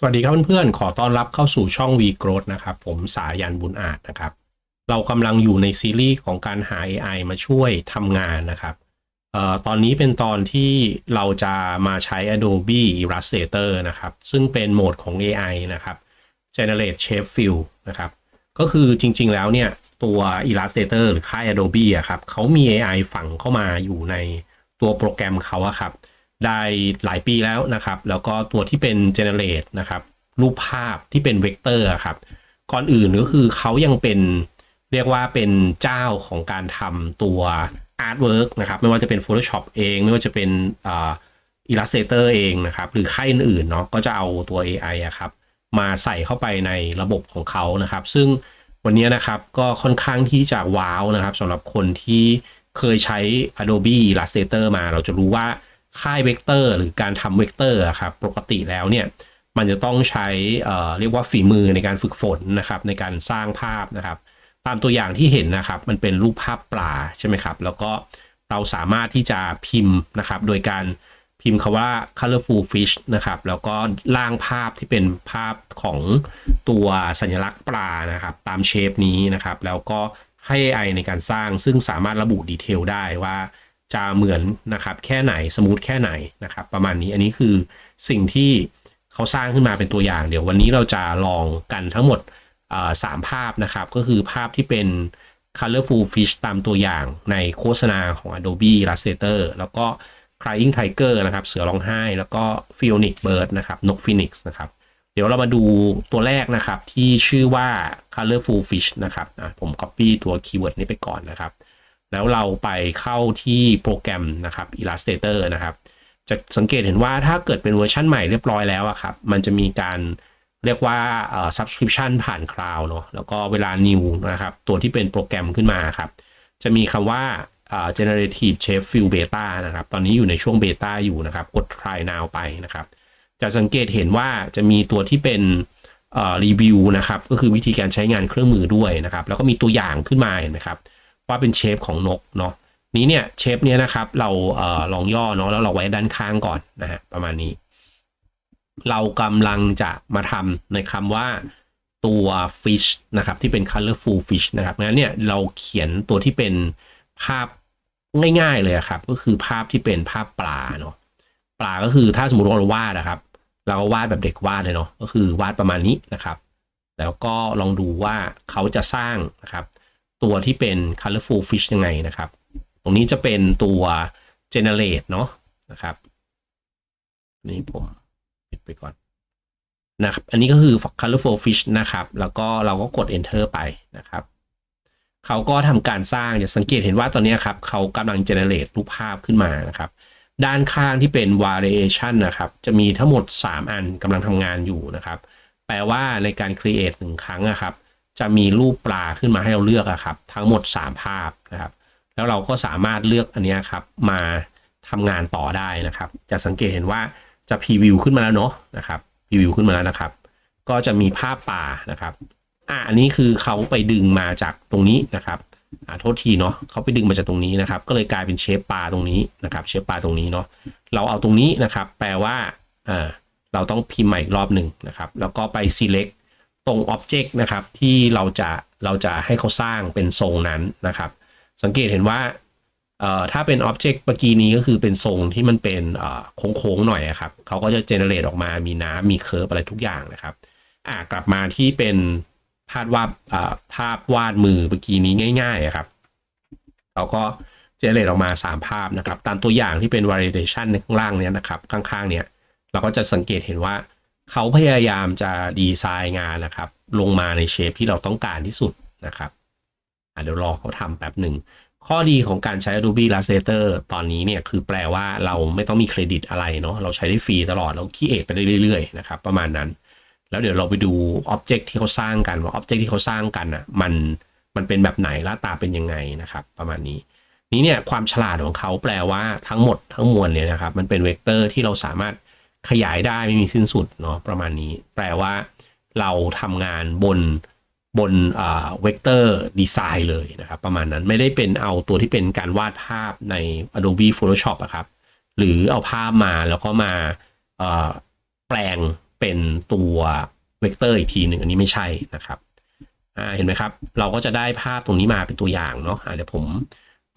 สวัสดีครับเพื่อนๆ ขอต้อนรับเข้าสู่ช่อง V Growth นะครับ ผมสายันบุญอาจนะครับ เรากำลังอยู่ในซีรีส์ของการหา AI มาช่วยทำงานนะครับออตอนนี้เป็นตอนที่เราจะมาใช้ Adobe Illustrator นะครับ ซึ่งเป็นโหมดของ AI นะครับ Generate Shape Fill นะครับ ก็คือจริงๆแล้วเนี่ย ตัว Illustrator หรือค่าย Adobe อะครับเขามี AI ฝังเข้ามาอยู่ในตัวโปรแกรมเขาอะครับ ได้หลายปีแล้วนะครับ แล้วก็ตัวที่เป็น generate นะครับ รูปภาพที่เป็นเวกเตอร์ครับ ก่อนอื่นก็คือเขายังเป็นเรียกว่าเป็นเจ้าของการทำตัว artwork นะครับ ไม่ว่าจะเป็น Photoshop เอง ไม่ว่าจะเป็นอ่า Illustrator เองนะครับ หรือค่ายอื่นๆเนาะก็จะเอาตัว AI อะครับ มาใส่เข้าไปในระบบของเขานะครับ ซึ่งวันนี้นะครับก็ค่อนข้างที่จะว้าวนะครับสำหรับคนที่เคยใช้ Adobe Illustrator มา เราจะรู้ว่า ค่ายเวกเตอร์ หรือการทำเวกเตอร์ครับปกติแล้วเนี่ยมันจะต้องใช้เเรียกว่าฝีมือในการฝึกฝนนะครับในการสร้างภาพนะครับ ตามตัวอย่างที่เห็นนะครับมันเป็นรูปภาพปลาใช่ไหมครับ แล้วก็เราสามารถที่จะพิมพ์นะครับโดยการพิมพ์คาว่า colorful fish นะครับ แล้วก็ร่างภาพที่เป็นภาพของตัวสัญลักษณ์ปลานะครับ ตามเชฟนี้นะครับ แล้วก็ให้ AI ในการสร้างซึ่งสามารถระบุดีเทลได้ว่า จะเหมือนนะครับแค่ไหนสมูทแค่ไหนนะครับ ประมาณนี้อันนี้คือสิ่งที่เขาสร้างขึ้นมาเป็นตัวอย่าง เดี๋ยววันนี้เราจะลองกันทั้งหมดสามภาพนะครับ ก็คือภาพที่เป็น colorful fish ตามตัวอย่างในโฆษณาของ Adobe Illustrator แล้วก็ crying tiger นะครับ เสือร้องไห้ แล้วก็ phoenix bird นะครับนก phoenix นะครับเดี๋ยวเรามาดูตัวแรกนะครับที่ชื่อว่า colorful fish นะครับผม copy ตัว keyword นี้ไปก่อนนะครับ แล้วเราไปเข้าที่โปรแกรมนะครับ Illustrator นะครับ จะสังเกตเห็นว่าถ้าเกิดเป็นเวอร์ชันใหม่เรียบร้อยแล้วอะครับ มันจะมีการเรียกว่า subscription ผ่านคลาวเนาะแล้วก็เวลา new นะครับ ตัวที่เป็นโปรแกรมขึ้นมาครับ จะมีคำว่า generative shape fill beta นะครับ ตอนนี้อยู่ในช่วง beta อยู่นะครับ กด try now ไปนะครับ จะสังเกตเห็นว่าจะมีตัวที่เป็นรีวิวนะครับ ก็คือวิธีการใช้งานเครื่องมือด้วยนะครับ แล้วก็มีตัวอย่างขึ้นมาเห็นไหมครับ ว่าเป็นเชฟของนกเนาะนี้เนี่ยเชฟเนี้ยนะครับเราเอ่อลองย่อเนาะแล้วเราไว้ด้านข้างก่อนนะฮะประมาณนี้ เรากำลังจะมาทำในคำว่าตัว fish นะครับที่เป็น colorful fish นะครับงั้นเนี่ยเราเขียนตัวที่เป็นภาพง่ายๆเลยครับก็คือภาพที่เป็นภาพปลาเนาะปลาก็คือถ้าสมมติว่าเราวาดนะครับ เราก็วาดแบบเด็กวาดเลยเนาะก็คือวาดประมาณนี้นะครับ แล้วก็ลองดูว่าเขาจะสร้างนะครับ ตัวที่เป็น colorful fish ยังไงนะครับ ตรงนี้จะเป็นตัว generate เนาะนะครับ นี่ผมปิดไปก่อนนะครับ อันนี้ก็คือ colorful fish นะครับ แล้วก็เราก็กด enter ไปนะครับ เขาก็ทำการสร้างจะสังเกตเห็นว่าตอนนี้ครับ เขากำลัง generate รูปภาพขึ้นมานะครับ ด้านข้างที่เป็น variation นะครับ จะมีทั้งหมด 3 อันกำลังทำงานอยู่นะครับ แปลว่าในการ create หนึ่งครั้งนะครับ จะมีรูปปลาขึ้นมาให้เราเลือกอะครับ ทั้งหมด 3 ภาพนะครับ แล้วเราก็สามารถเลือกอันนี้ครับมาทำงานต่อได้นะครับ จะสังเกตเห็นว่าจะพรีวิวขึ้นมาแล้วเนาะนะครับพรีวิวขึ้นมาแล้วนะครับ ก็จะมีภาพป่านะครับอะอันนี้คือเขาไปดึงมาจากตรงนี้นะครับอ่าโทษทีเนาะเขาไปดึงมาจากตรงนี้นะครับ ก็เลยกลายเป็นเชฟปลาตรงนี้นะครับ เชฟปลาตรงนี้เนาะเราเอาตรงนี้นะครับ แปลว่าอ่าเราต้องพิมพ์ใหม่อีกรอบหนึ่งนะครับ แล้วก็ไป select ตรง object นะครับที่เราจะเราจะให้เขาสร้างเป็นทรงนั้นนะครับ สังเกตเห็นว่าเอ่อถ้าเป็น object เมื่อกี้นี้ก็คือเป็นทรงที่มันเป็นเอ่อโค้งๆหน่อยครับเขาก็จะ generate ออกมามีน้ำมีเคอร์ฟอะไรทุกอย่างนะครับอ่ากลับมาที่เป็นภาพวาดอ่าภาพวาดมือเมื่อกี้นี้ง่ายๆครับเขาก็ generate ออกมา 3 ภาพนะครับ ตามตัวอย่างที่เป็น validation ในข้างล่างเนี้ยนะครับ ข้างๆเนี้ยเราก็จะสังเกตเห็นว่า เขาพยายามจะดีไซน์งานนะครับ ลงมาในเชฟที่เราต้องการที่สุดนะครับเดี๋ยวรอเขาทำแป๊บหนึ่ง ข้อดีของการใช้ Adobe Illustrator ตอนนี้เนี่ยคือแปลว่าเราไม่ต้องมีเครดิตอะไรเนาะเราใช้ได้ฟรีตลอดเราคีเอทไปได้เรื่อยๆนะครับประมาณนั้น แล้วเดี๋ยวเราไปดูอ็อบเจกต์ที่เขาสร้างกันว่าอ็อบเจกต์ที่เขาสร้างกันอะมันมันเป็นแบบไหนหน้าตาเป็นยังไงนะครับ ประมาณนี้นี้เนี่ยความฉลาดของเขาแปลว่าทั้งหมดทั้งมวลเนี่ยนะครับมันเป็นเวกเตอร์ที่เราสามารถ ขยายได้ไม่มีสิ้นสุดเนาะประมาณนี้ แปลว่าเราทำงานบนบนเวกเตอร์ดีไซน์เลยนะครับ ประมาณนั้นไม่ได้เป็นเอาตัวที่เป็นการวาดภาพใน Adobe Photoshop อะครับ หรือเอาภาพมาแล้วก็มาแปลงเป็นตัวเวกเตอร์อีกทีหนึ่งอันนี้ไม่ใช่นะครับเห็นไหมครับ เราก็จะได้ภาพตรงนี้มาเป็นตัวอย่างเนาะอ่าเดี๋ยวผม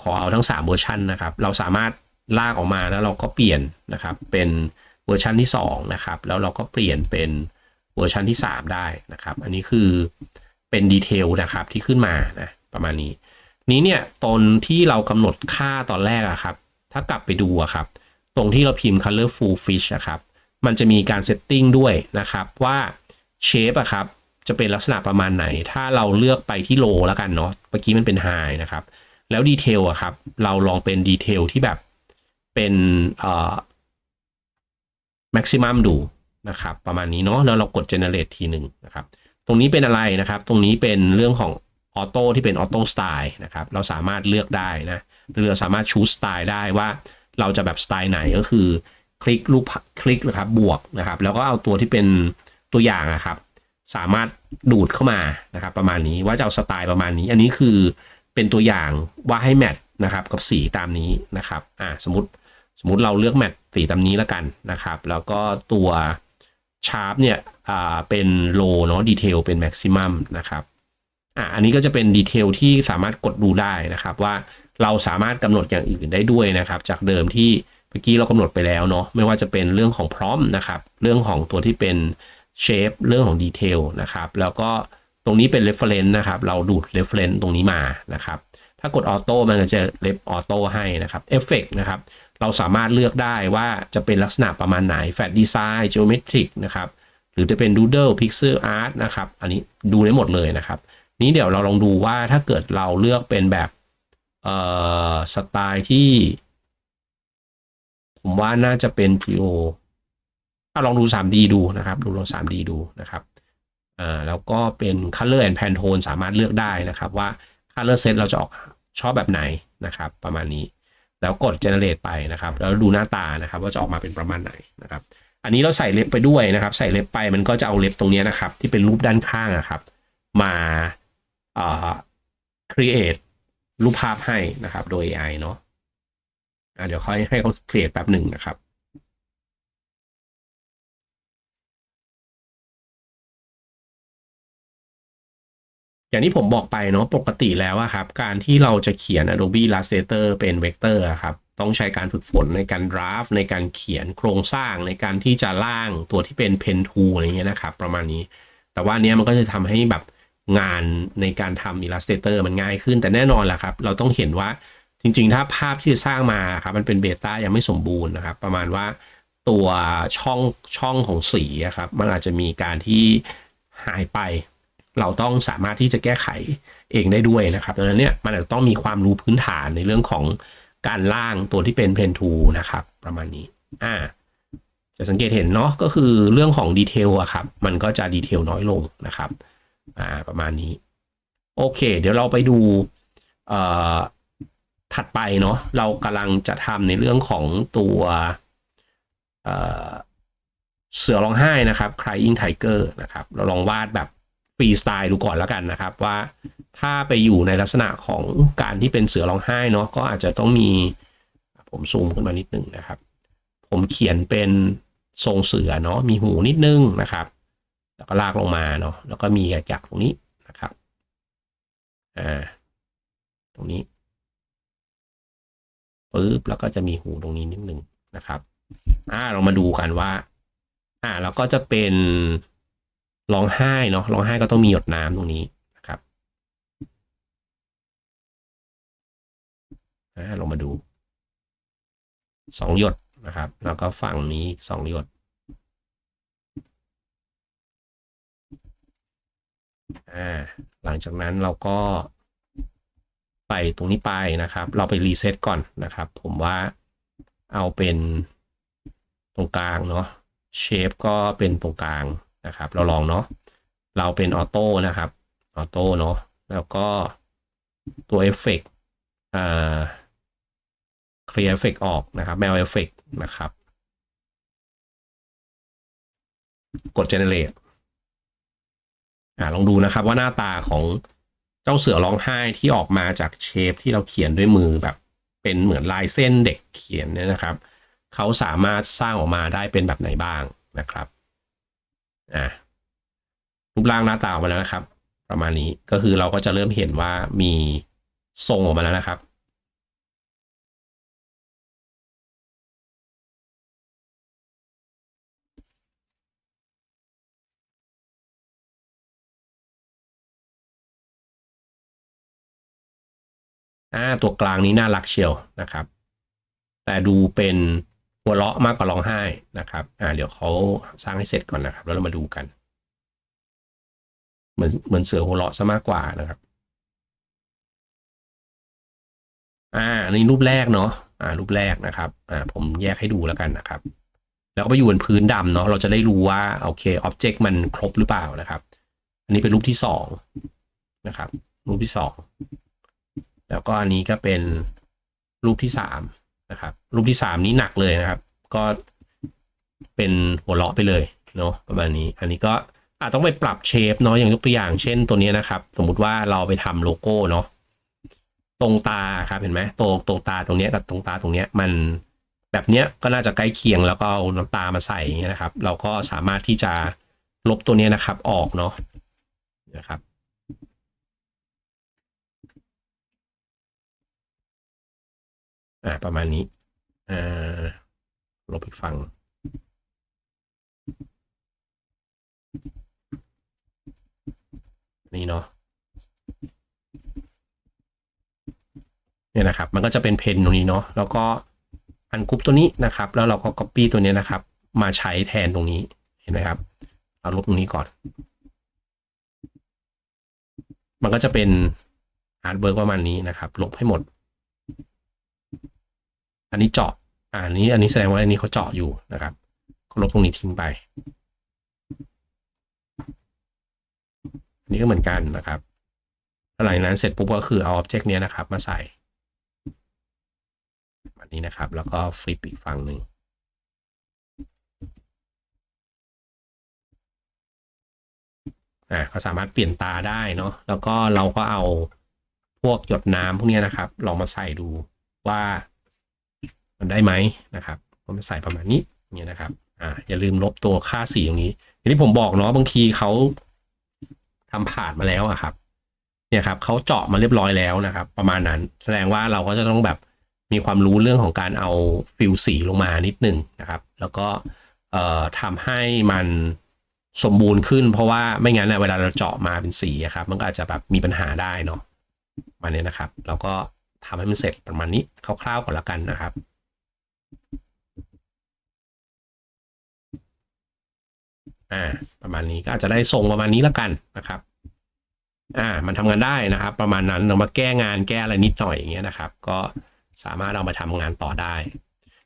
ขอเอาทั้ง 3 เวอร์ชันนะครับ เราสามารถลากออกมาแล้วเราก็เปลี่ยนนะครับเป็น วอร์ชันที่2นะครับแล้วเราก็เปลี่ยนเป็นเวอร์ชันที่ 3 ได้นะครับ อันนี้คือเป็นดีเทลนะครับที่ขึ้นมานะประมาณนี้ นี้เนี่ยตอนที่เรากำหนดค่าตอนแรกอะครับ ถ้ากลับไปดูอะครับ ตรงที่เราพิมพ์ colorful fish อะครับ มันจะมีการเซตติ้งด้วยนะครับว่าเชฟอะครับจะเป็นลักษณะประมาณไหน ถ้าเราเลือกไปที่โลแล้วกันเนาะเมื่อกี้มันเป็นไฮนะครับ แล้วดีเทลอะครับ เราลองเป็นดีเทลที่แบบเป็นเอ่อ maximum ดูนะครับประมาณนี้เนาะแล้วเรากด generate ทีหนึ่งนะครับตรงนี้เป็นอะไรนะครับ ตรงนี้เป็นเรื่องของออโต้ที่เป็นออโต้สไตล์นะครับเราสามารถเลือกได้นะหรือเราสามารถชูสไตล์ได้ว่าเราจะแบบสไตล์ไหนก็คือ คลิกรูปคลิกนะครับบวกนะครับ แล้วก็เอาตัวที่เป็นตัวอย่างนะครับ สามารถดูดเข้ามานะครับประมาณนี้ว่าจะเอาสไตล์ประมาณนี้ อันนี้คือเป็นตัวอย่างว่าให้แมทนะครับกับสีตามนี้นะครับอ่าสมมติ สมมติเราเลือกแมทสีตามนี้แล้วกันนะครับ แล้วก็ตัวชาร์ปเนี่ยอ่าเป็นโลเนาะดีเทลเป็นแม็กซิมัมนะครับอ่าอันนี้ก็จะเป็นดีเทลที่สามารถกดดูได้นะครับ ว่าเราสามารถกำหนดอย่างอื่นได้ด้วยนะครับ จากเดิมที่เมื่อกี้เรากำหนดไปแล้วเนาะไม่ว่าจะเป็นเรื่องของพร้อมนะครับ เรื่องของตัวที่เป็นเชฟเรื่องของดีเทลนะครับ แล้วก็ตรงนี้เป็น reference นะครับ เราดูด reference ตรงนี้มานะครับ ถ้ากดออโต้มันก็จะเลฟออโต้ให้นะครับเอฟเฟกนะครับ เราสามารถเลือกได้ว่าจะเป็นลักษณะประมาณไหนแฟ t ดีไซน์ geometric นะครับหรือจะเป็น doodle pixel art นะครับ อันนี้ดูได้หมดเลยนะครับ นี้เดี๋ยวเราลองดูว่าถ้าเกิดเราเลือกเป็นแบบเอ่อสไตล์ที่ ผมว่าน่าจะเป็น Geo ถ้าลองดู 3D ดูนะครับ ดูลอง 3D ดูนะครับอ่าแล้วก็เป็น Color and Pantone สามารถเลือกได้นะครับว่า Color Set เราจะออกชอบแบบไหนนะครับ ประมาณนี้ แล้วกด generate ไปนะครับ แล้วดูหน้าตานะครับว่าจะออกมาเป็นประมาณไหนนะครับ อันนี้เราใส่เล็บไปด้วยนะครับ ใส่เล็บไปมันก็จะเอาเล็บตรงนี้นะครับ ที่เป็นรูปด้านข้างนะครับ มาอ่อ create รูปภาพให้นะครับ โดย AI เนาะะเดี๋ยวค่อยให้เขา create แป๊บหนึ่งนะครับ อย่างที่ผมบอกไปเนาะปกติแล้วอะครับ การที่เราจะเขียน Adobe Illustrator เป็นเวกเตอร์ครับ ต้องใช้การฝึกฝนในการ draft ในการเขียนโครงสร้างในการที่จะล่างตัวที่เป็น pen tool อะไรเงี้ยนะครับประมาณนี้ แต่ว่าเนี้ยมันก็จะทำให้แบบงานในการทำ Illustrator มันง่ายขึ้น แต่แน่นอนแหละครับ เราต้องเห็นว่าจริง ๆ ถ้าภาพที่สร้างมาครับมันเป็นเบต้ายังไม่สมบูรณ์นะครับ ประมาณว่าตัวช่องช่องของสีครับมันอาจจะมีการที่หายไป เราต้องสามารถที่จะแก้ไขเองได้ด้วยนะครับดังนั้นเนี่ยมันอาจจะต้องมีความรู้พื้นฐานในเรื่องของการล่างตัวที่เป็นเพนทูนะครับ ประมาณนี้อ่าจะสังเกตเห็นเนาะก็คือเรื่องของดีเทลอะครับ มันก็จะดีเทลน้อยลงนะครับอ่าประมาณนี้ โอเค เดี๋ยวเราไปดูเอ่อถัดไปเนาะเรากำลังจะทำในเรื่องของตัวเอ่อเสือร้องไห้นะครับ crying tiger นะครับ เราลองวาดแบบ รีสไตล์ดูก่อนแล้วกันนะครับว่าถ้าไปอยู่ในลักษณะของการที่เป็นเสือร้องไห้เนาะก็อาจจะต้องมีผมซูมขึ้นมานิดนึงนะครับ ผมเขียนเป็นทรงเสือเนาะมีหูนิดนึงนะครับ แล้วก็ลากลงมาเนาะแล้วก็มีหยักๆตรงนี้นะครับอ่าตรงนี้ปึ๊บแล้วก็จะมีหูตรงนี้นิดนึงนะครับอ่าเรามาดูกันว่าอ่าแล้วก็จะเป็น ร้องไห้เนาะร้องไห้ก็ต้องมีหยดน้ำตรงนี้นะครับอ่าลงมาดูสองหยดนะครับ แล้วก็ฝั่งนี้สองหยดหลังจากนั้นเราก็ไปตรงนี้ไปนะครับ เราไปรีเซ็ตก่อนนะครับ ผมว่าเอาเป็นตรงกลางเนาะเชฟก็เป็นตรงกลาง นะครับ เราลองเนาะเราเป็นออโต้นะครับออโต้เนาะแล้วก็ตัวเอฟเฟกต์อ่าเคลียร์เอฟเฟกออกนะครับแมวเอฟเฟกนะครับ กด generate อ่าลองดูนะครับว่าหน้าตาของเจ้าเสือร้องไห้ที่ออกมาจากเชฟที่เราเขียนด้วยมือแบบ เป็นเหมือนลายเส้นเด็กเขียนเนี่ยนะครับ เขาสามารถสร้างออกมาได้เป็นแบบไหนบ้างนะครับ อะรูปร่างหน้าตาออกมาแล้วนะครับ ประมาณนี้ก็คือเราก็จะเริ่มเห็นว่ามีทรงออกมาแล้วนะครับ อ่าตัวกลางนี้น่ารักเชียวนะครับ แต่ดูเป็น หัวเราะมากกว่าร้องไห้นะครับ อ่า เดี๋ยวเขาสร้างให้เสร็จก่อนนะครับ แล้วเรามาดูกัน เหมือนเหมือนเสือหัวเราะซะมากกว่านะครับ อ่าอันนี้รูปแรกเนาะ อ่า รูปแรกนะครับ อ่า ผมแยกให้ดูแล้วกันนะครับ แล้วก็ไปอยู่บนพื้นดำเนาะ เราจะได้รู้ว่าโอเคอ็อบเจกต์มันครบหรือเปล่านะครับ อันนี้เป็นรูปที่สองนะครับ รูปที่สอง แล้วก็อันนี้ก็เป็นรูปที่สาม นะครับรูปที่สามนี้หนักเลยนะครับ ก็เป็นหัวเราะไปเลยเนาะประมาณนี้ อันนี้ก็อาจต้องไปปรับเชฟเนาะอย่างยกตัวอย่างเช่นตัวนี้นะครับ สมมุติว่าเราไปทำโลโก้เนาะตรงตาครับเห็นไหมตรงตรงตาตรงเนี้ยกับตรงตาตรงเนี้ยมันแบบเนี้ยก็น่าจะใกล้เคียงแล้วก็เอาน้ำตามาใส่เงี้ยนะครับ เราก็สามารถที่จะลบตัวนี้นะครับออกเนาะนะครับ อ่า ประมาณนี้ อ่า ลบอีกฝั่งนี่เนาะเนี่ยนะครับ มันก็จะเป็นเพนตรงนี้เนาะแล้วก็อันกรุ๊ปตัวนี้นะครับ แล้วเราก็ copy ตัวนี้นะครับ มาใช้แทนตรงนี้เห็นไหมครับเอาลบตรงนี้ก่อน มันก็จะเป็นอาร์ตเวิร์กประมาณนี้นะครับ ลบให้หมด อันนี้เจาะอันนี้อันนี้แสดงว่าอันนี้เขาเจาะอยู่นะครับก็ลบตรงนี้ทิ้งไป อันนี้ก็เหมือนกันนะครับหลังจากนั้นเสร็จปุ๊บก็คือเอาอ็อบเจกต์นี้นะครับ มาใส่แบบนี้นะครับ แล้วก็ฟลิปอีกฝั่งหนึ่งอ่าก็สามารถเปลี่ยนตาได้เนาะแล้วก็เราก็เอาพวกหยดน้ำพวกนี้นะครับ ลองมาใส่ดูว่า มันได้ไหมนะครับผมใส่ประมาณนี้เนี่ยนะครับอ่าอย่าลืมลบตัวค่าสีตรงนี้อย่างที่ผมบอกเนาะบางทีเขาทำผ่านมาแล้วอะครับ เนี่ยครับเขาเจาะมาเรียบร้อยแล้วนะครับ ประมาณนั้นแสดงว่าเราก็จะต้องแบบมีความรู้เรื่องของการเอาฟิลสีลงมานิดหนึ่งนะครับ แล้วก็เอ่อทำให้มันสมบูรณ์ขึ้น เพราะว่าไม่งั้นนะเวลาเราเจาะมาเป็นสีอะครับ มันก็อาจจะแบบมีปัญหาได้เนาะมาเนี้ยนะครับ เราก็ทำให้มันเสร็จประมาณนี้คร่าวๆก่อนละกันนะครับ อ่าประมาณนี้ก็อาจจะได้ทรงประมาณนี้แล้วกันนะครับ อ่า มันทำงานได้นะครับ ประมาณนั้นเรามาแก้งานแก้อะไรนิดหน่อยอย่างเงี้ยนะครับ ก็สามารถเอามาทำงานต่อได้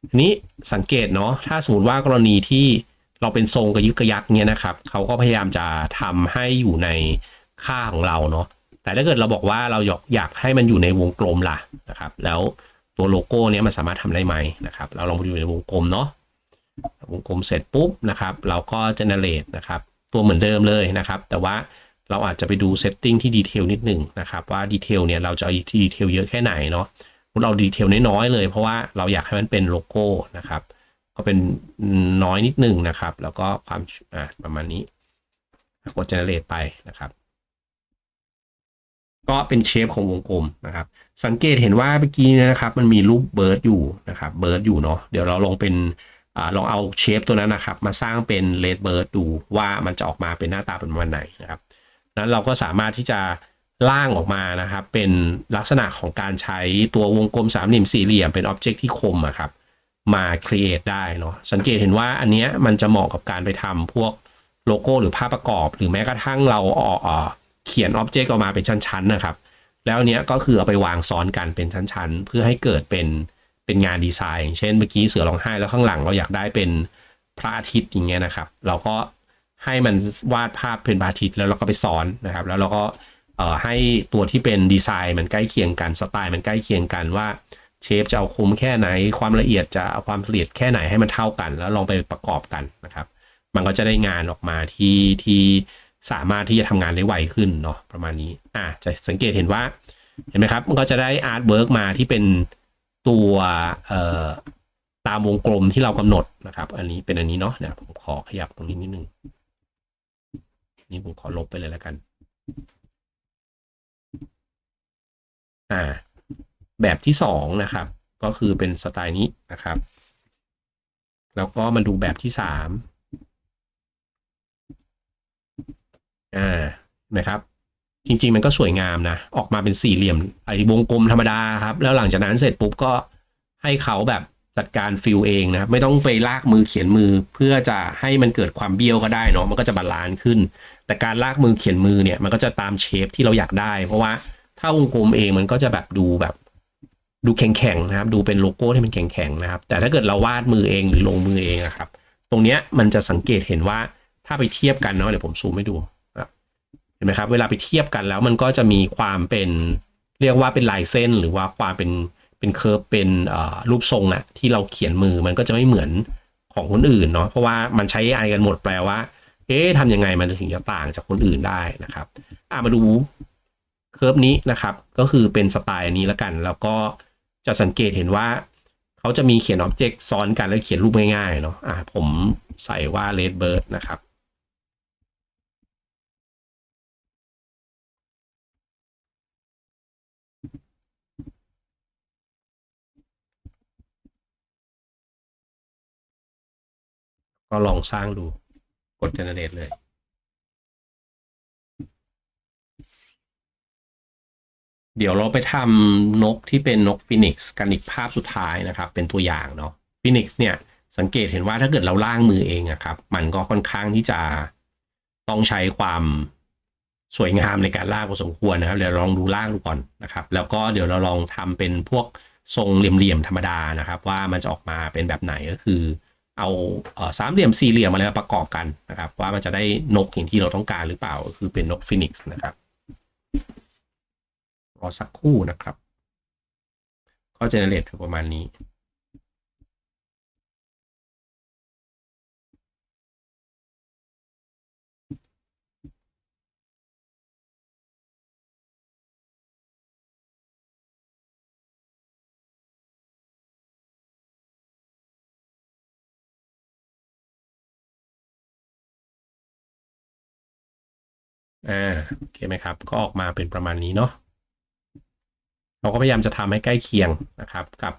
ทีนี้สังเกตเนาะถ้าสมมติว่ากรณีที่เราเป็นทรงกระยึกกระยักเนี่ยนะครับเขาก็พยายามจะทำให้อยู่ในค่าของเราเนาะแต่ถ้าเกิดเราบอกว่าเราอยากอยากให้มันอยู่ในวงกลมล่ะนะครับ แล้ว ตัวโลโก้เนี้ยมันสามารถทำได้ไหมนะครับ เราลองไปดูในวงกลมเนาะวงกลมเสร็จปุ๊บนะครับ เราก็ generate นะครับ ตัวเหมือนเดิมเลยนะครับ แต่ว่าเราอาจจะไปดู setting ที่ดีเทลนิดหนึ่งนะครับ ว่าดีเทลเนี่ยเราจะเอาดีเทลเยอะแค่ไหนเนาะเราดีเทลน้อยๆเลย เพราะว่าเราอยากให้มันเป็นโลโก้นะครับ ก็เป็นน้อยนิดหนึ่งนะครับ แล้วก็ความอ่าประมาณนี้กด generate ไปนะครับ ก็เป็นเชฟของวงกลมนะครับ สังเกตเห็นว่าเมื่อกี้นะครับ มันมีรูปเบิร์ดอยู่นะครับเบิร์ดอยู่เนาะเดี๋ยวเราลองเป็นอลองเอาเชฟตัวนั้นนะครับ มาสร้างเป็นเลดเบิร์ดดูว่ามันจะออกมาเป็นหน้าตาเป็นประมาณไหนนะครับนั้นเราก็สามารถที่จะล่างออกมานะครับ เป็นลักษณะของการใช้ตัววงกลมสามเหลี่ยมสี่เหลี่ยมเป็นอ็อบเจกต์ที่คมอะครับมา create ได้เนาะสังเกตเห็นว่าอันเนี้ยมันจะเหมาะกับการไปทำพวกโลโก้หรือภาพประกอบ หรือแม้กระทั่งเราเอ่อเขียนอ็อบเจกต์ออกมาเป็นชั้นๆนะครับ แล้วเนี้ยก็คือเอาไปวางซ้อนกันเป็นชั้นๆ เพื่อให้เกิดเป็นเป็นงานดีไซน์ เช่นเมื่อกี้เสือร้องไห้แล้วข้างหลังเราอยากได้เป็นพระอาทิตย์อย่างเงี้ยนะครับ เราก็ให้มันวาดภาพเป็นพระอาทิตย์แล้วเราก็ไปซ้อนนะครับ แล้วเราก็เอ่อให้ตัวที่เป็นดีไซน์มันใกล้เคียงกันสไตล์มันใกล้เคียงกันว่าเชฟจะเอาคุมแค่ไหน ความละเอียดจะเอาความละเอียดแค่ไหนให้มันเท่ากัน แล้วลองไปประกอบกันนะครับ มันก็จะได้งานออกมาที่ที่ สามารถที่จะทำงานได้ไวขึ้นเนาะประมาณนี้อะจะสังเกตเห็นว่าเห็นไหมครับ มันก็จะได้อาร์ตเวิร์กมาที่เป็นตัวเอ่อตามวงกลมที่เรากำหนดนะครับ อันนี้เป็นอันนี้เนาะเนี่ยผมขอขยับตรงนี้นิดนึงนี้ผมขอลบไปเลยแล้วกัน อ่า แบบที่สองนะครับ ก็คือเป็นสไตล์นี้นะครับ แล้วก็มาดูแบบที่สาม อ่านะครับ จริง ๆ มันก็สวยงามนะ ออกมาเป็นสี่เหลี่ยมไอ้วงกลมธรรมดาครับ แล้วหลังจากนั้นเสร็จปุ๊บก็ให้เขาแบบจัดการฟิลเองนะครับไม่ต้องไปลากมือเขียนมือเพื่อจะให้มันเกิดความเบี้ยวก็ได้เนาะมันก็จะบาลานซ์ขึ้น แต่การลากมือเขียนมือเนี่ยมันก็จะตามเชฟที่เราอยากได้ เพราะว่าถ้าวงกลมเองมันก็จะแบบดูแบบ ดูแข็งๆนะครับ ดูเป็นโลโก้ที่มันแข็งๆนะครับ แต่ถ้าเกิดเราวาดมือเองหรือลงมือเองอะครับ ตรงเนี้ยมันจะสังเกตเห็นว่าถ้าไปเทียบกันเนาะเดี๋ยวผมซูมให้ดู เห็นไหมครับ เวลาไปเทียบกันแล้วมันก็จะมีความเป็นเรียกว่าเป็นลายเส้นหรือว่าความเป็นเป็นเคอร์เป็นรูปทรงอะที่เราเขียนมือมันก็จะไม่เหมือนของคนอื่นเนาะเพราะว่ามันใช้ AI กันหมดแปลว่า เอ๊ะทำยังไงมันถึงจะต่างจากคนอื่นได้นะครับอะมาดูเคอร์ฟนี้นะครับ ก็คือเป็นสไตล์นนี้แล้วกัน แล้วก็จะสังเกตเห็นว่า เขาจะมีเขียนอ็อบเจกต์ซ้อนกันแล้วเขียนรูปง่ายๆเนาะอะผมใส่ว่า red bird นะครับ ก็ลองสร้างดู กด generate เลย เดี๋ยวเราไปทำนกที่เป็นนกฟินิกซ์กันอีกภาพสุดท้ายนะครับ เป็นตัวอย่างเนาะฟินิกซ์เนี่ยสังเกตเห็นว่าถ้าเกิดเราล่างมือเองอะครับ มันก็ค่อนข้างที่จะต้องใช้ความสวยงามในการล่างพอสมควรนะครับ เดี๋ยวลองดูล่างดูก่อนนะครับ แล้วก็เดี๋ยวเราลองทำเป็นพวกทรงเหลี่ยมๆธรรมดานะครับ ว่ามันจะออกมาเป็นแบบไหนก็คือ เอาสามเหลี่ยมสี่เหลี่ยมอะไรมาประกอบกันนะครับ ว่ามันจะได้นกอย่างที่เราต้องการหรือเปล่าคือเป็นนกฟินิกซ์นะครับรอสักครู่นะครับ ก็เจเนเรตประมาณนี้ อ่าโอเคไหมครับ ก็ออกมาเป็นประมาณนี้เนาะเราก็พยายามจะทำให้ใกล้เคียงนะครับ กับ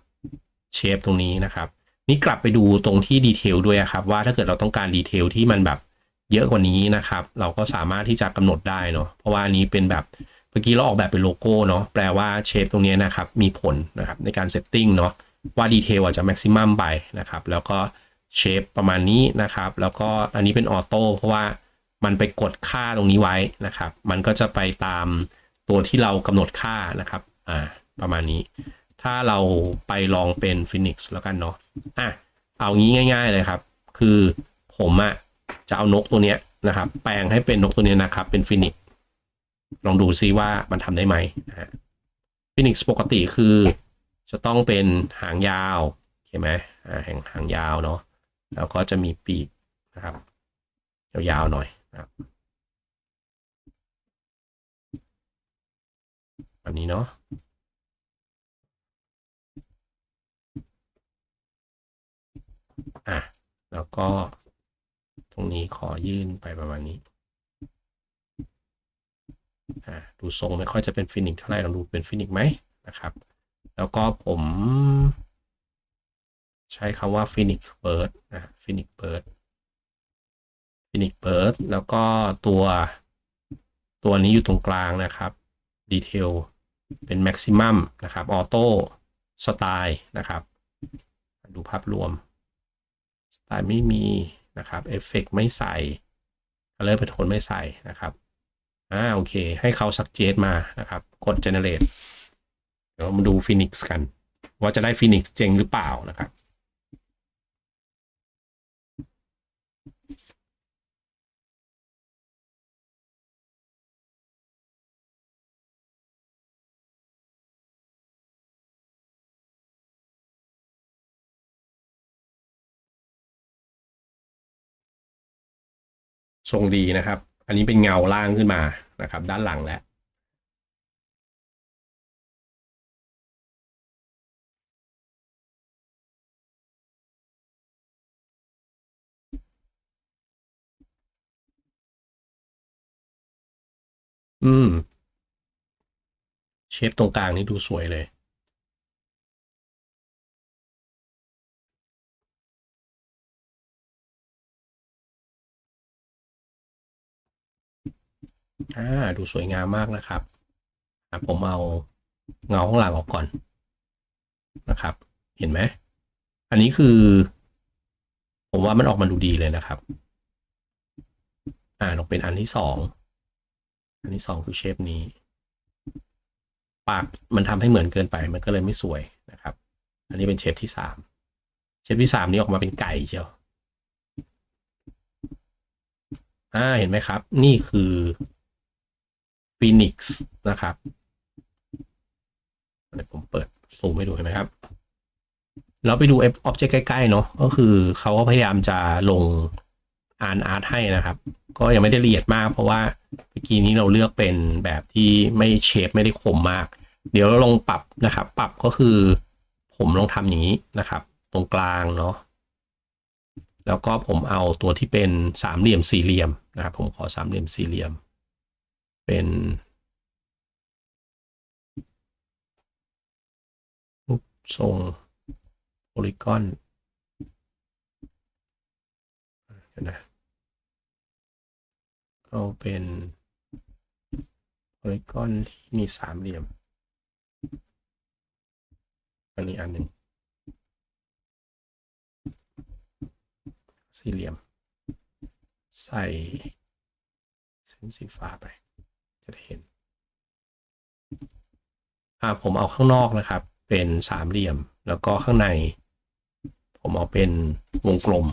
เชฟตรงนี้นะครับ นี่กลับไปดูตรงที่ดีเทลด้วยครับ ว่าถ้าเกิดเราต้องการดีเทลที่มันแบบเยอะกว่านี้นะครับ เราก็สามารถที่จะกำหนดได้เนาะเพราะว่านนี้เป็นแบบเมื่อกี้เราออกแบบเป็นโลโก้เนาะแปลว่าเชฟตรงนี้นะครับมีผลนะครับในการเซตติ้งเนาะว่าดีเทลอาจจะแม็กซิมัมไปนะครับ แล้วก็เชฟประมาณนี้นะครับ แล้วก็อันนี้เป็นออโต้เพราะว่า มันไปกดค่าตรงนี้ไว้นะครับ มันก็จะไปตามตัวที่เรากำหนดค่านะครับอ่าประมาณนี้ ถ้าเราไปลองเป็น Phoenix แล้วกันเนาะอะเอางี้ง่าย ๆเลยครับ คือผมอะจะเอานกตัวเนี้ยนะครับ แปลงให้เป็นนกตัวเนี้ยนะครับ เป็น Phoenix ลองดูซิว่ามันทำได้ไหมนะฮะ Phoenix ปกติคือ จะต้องเป็นหางยาวใช่ไหมอ่าหางหางยาวเนาะแล้วก็จะมีปีกนะครับยาวๆหน่อย นะครับอันนี้เนาะอะ แล้วก็ตรงนี้ขอยื่นไปประมาณนี้อะดูทรงไม่ค่อยจะเป็นฟินิกเท่าไหร่ลองดูเป็นฟินิกไหมนะครับ แล้วก็ผมใช้คำว่าฟินิกเบิร์ดนะฟินิกเบิร์ด ฟินิกเบิร์ดแล้วก็ตัวตัวนี้อยู่ตรงกลางนะครับดีเทลเป็นแม็กซิมัมนะครับออโต้สไตล์นะครับ ดูภาพรวมสไตล์ไม่มีนะครับเอฟเฟกไม่ใส่คัลเลอร์เป็นโทนไม่ใส่นะครับอ่าโอเค ให้เขาสักเจตมานะครับ กด generate เดี๋ยวมาดู Phoenix กัน ว่าจะได้ Phoenix เจ๋งหรือเปล่านะครับ ทรงดีนะครับ อันนี้เป็นเงาล่างขึ้นมานะครับ ด้านหลังแล้วอืม เชฟตรงกลางนี่ดูสวยเลย อ่าดูสวยงามมากนะครับผมเอาเงาข้างหลังออกก่อนนะครับ เห็นไหม อันนี้คือ ผมว่ามันออกมาดูดีเลยนะครับ อ่าลงเป็นอันที่สองอันที่สองคือเชฟนี้ ปากมันทำให้เหมือนเกินไปมันก็เลยไม่สวยนะครับ อันนี้เป็นเชฟที่สามเชฟที่สามนี้ออกมาเป็นไก่เชียวอ่าเห็นไหมครับ นี่คือ ฟีนิกซ์นะครับเดี๋ยวผมเปิดซูมให้ดูเห็นไหมครับเราไปดูอ็อบเจกต์ใกล้ ๆ เนาะก็คือเขาก็พยายามจะลงอ่านอาร์ตให้นะครับ ก็ยังไม่ได้ละเอียดมากเพราะว่าเมื่อกี้นี้เราเลือกเป็นแบบที่ไม่เชฟไม่ได้คมมาก เดี๋ยวเราลองปรับนะครับ ปรับก็คือ ผมลองทำอย่างนี้นะครับ ตรงกลางเนาะแล้วก็ผมเอาตัวที่เป็นสามเหลี่ยมสี่เหลี่ยมนะครับผมขอสามเหลี่ยมสี่เหลี่ยม เป็น รูปทรงโพลีกอนนะเอาเป็นโพลีกอนที่มีสามเหลี่ยม อันนี้อันหนึ่งสี่เหลี่ยม ใส่เส้นสีฟ้าไป จะได้เห็นอ่าผมเอาข้างนอกนะครับ เป็นสามเหลี่ยม แล้วก็ข้างใน ผมเอาเป็นวงกลม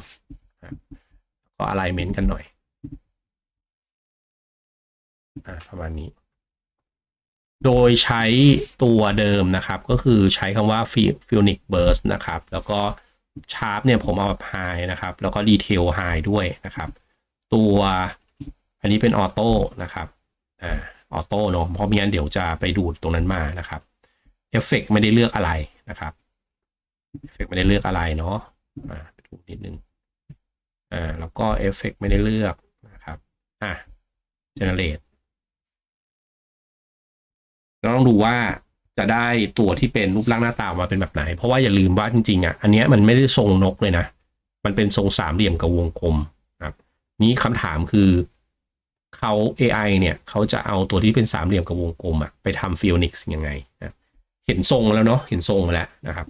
ก็อะไรเมนต์กันหน่อยอประมาณนี้ โดยใช้ตัวเดิมนะครับ ก็คือใช้คำว่า Phoenix Burst นะครับ แล้วก็ชาร์ปเนี่ยผมเอาแบบไฮนะครับ แล้วก็ดีเทลไฮด้วยนะครับ ตัวอันนี้เป็นออโต้นะครับ ออโต้เนาะเพราะม่งั้นเดี๋ยวจะไปดูดตรงนั้นมานะครับเอฟเฟกไม่ได้เลือกอะไรนะครับเอฟเฟกไม่ได้เลือกอะไรเนาะอ่าไปดูนิดนึงอ่าแล้วก็เอฟเฟกไม่ได้เลือกนะครับอะเจเนเรตเราต้องดูว่าจะได้ตัวที่เป็นรูปร่างหน้าตามาเป็นแบบไหน เพราะว่าอย่าลืมว่าจริงๆอะอันเนี้ยมันไม่ได้ทรงนกเลยนะ มันเป็นทรงสามเหลี่ยมกับวงกลมครับ นี้คำถามคือ เขา AI เนี่ยเขาจะเอาตัวที่เป็นสามเหลี่ยมกับวงกลมอะไปทำฟิลนิกส์ยังไงนะเห็นทรงแล้วเนาะเห็นทรงแล้วนะครับ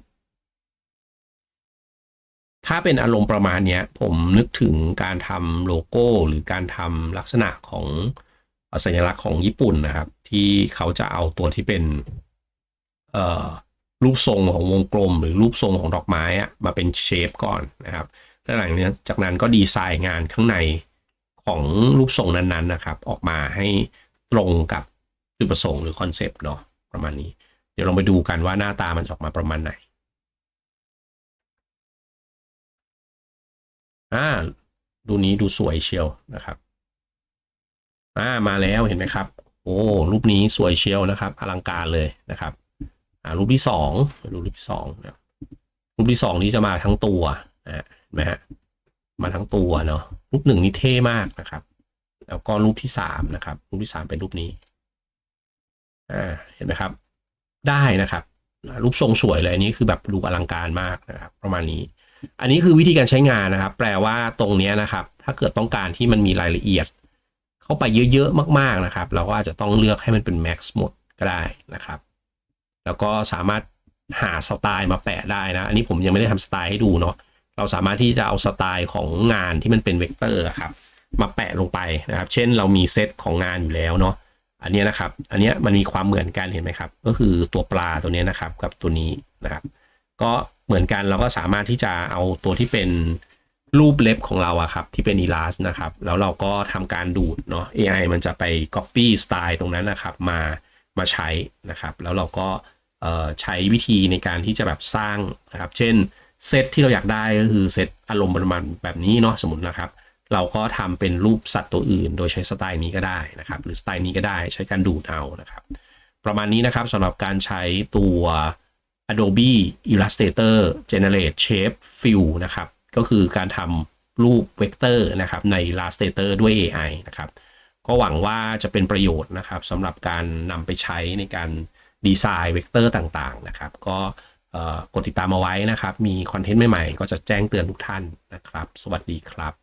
ถ้าเป็นอารมณ์ประมาณเนี้ยผมนึกถึงการทำโลโก้หรือการทำลักษณะของสัญลักษณ์ของญี่ปุ่นนะครับ ที่เขาจะเอาตัวที่เป็นรูปทรงของวงกลม หรือรูปทรงของดอกไม้อะมาเป็นเชฟก่อนนะครับแล้วหลังนี้จากนั้นก็ดีไซน์งานข้างใน ของรูปทรงนั้นๆนะครับ ออกมาให้ตรงกับจุดประสงค์หรือคอนเซปต์เนาะประมาณนี้ เดี๋ยวลองไปดูกันว่าหน้าตามันออกมาประมาณไหนอ่าดูนี้ดูสวยเชียวนะครับอ่ามาแล้วเห็นไหมครับ โอ้รูปนี้สวยเชียวนะครับ อลังการเลยนะครับอ่ารูปที่สองดูรูปที่สองนะรูปที่สองนี้จะมาทั้งตัวนะเห็นไหมฮะมาทั้งตัวเนาะ รูปหนึ่งนี่เท่มากนะครับ แล้วก็รูปที่สามนะครับ รูปที่สามเป็นรูปนี้อ่าเห็นไหมครับ ได้นะครับรูปทรงสวยเลยอันนี้คือแบบดูอลังการมากนะครับ ประมาณนี้ อันนี้คือวิธีการใช้งานนะครับ แปลว่าตรงนี้นะครับ ถ้าเกิดต้องการที่มันมีรายละเอียด เข้าไปเยอะๆมาก ๆนะครับ เราก็อาจจะต้องเลือกให้มันเป็น max หมดก็ได้นะครับ แล้วก็สามารถหาสไตล์มาแปะได้นะ อันนี้ผมยังไม่ได้ทำสไตล์ให้ดูเนาะ เราสามารถที่จะเอาสไตล์ของงานที่มันเป็นเวกเตอร์ครับมาแปะลงไปนะครับ เช่นเรามีเซตของงานอยู่แล้วเนาะอันนี้นะครับ อันนี้มันมีความเหมือนกันเห็นไหมครับ ก็คือตัวปลาตัวนี้นะครับกับตัวนี้นะครับ ก็เหมือนกันเราก็สามารถที่จะเอาตัวที่เป็นรูปเล็บของเราอะครับที่เป็นอีลาสนะครับ แล้วเราก็ทำการดูดเนาะ AI มันจะไป Copy สไตล์ตรงนั้นนะครับมามาใช้นะครับ แล้วเราก็ใช้วิธีในการที่จะแบบสร้างนะครับ เช่น เซตที่เราอยากได้ก็คือเซตอารมณ์ประมาณแบบนี้เนาะสมมตินะครับ เราก็ทำเป็นรูปสัตว์ตัวอื่น โดยใช้สไตล์นี้ก็ได้นะครับ หรือสไตล์นี้ก็ได้ใช้การดูดเอานะครับ ประมาณนี้นะครับสำหรับการใช้ตัว Adobe Illustrator Generate Shape Fill นะครับ ก็คือการทำรูปเวกเตอร์นะครับใน Illustrator ด้วย AI นะครับ ก็หวังว่าจะเป็นประโยชน์นะครับสำหรับการนำไปใช้ในการดีไซน์เวกเตอร์ต่างๆนะครับ ก็ กดติดตามเอาไว้นะครับ มีคอนเทนต์ใหม่ๆ ก็จะแจ้งเตือนทุกท่านนะครับ สวัสดีครับ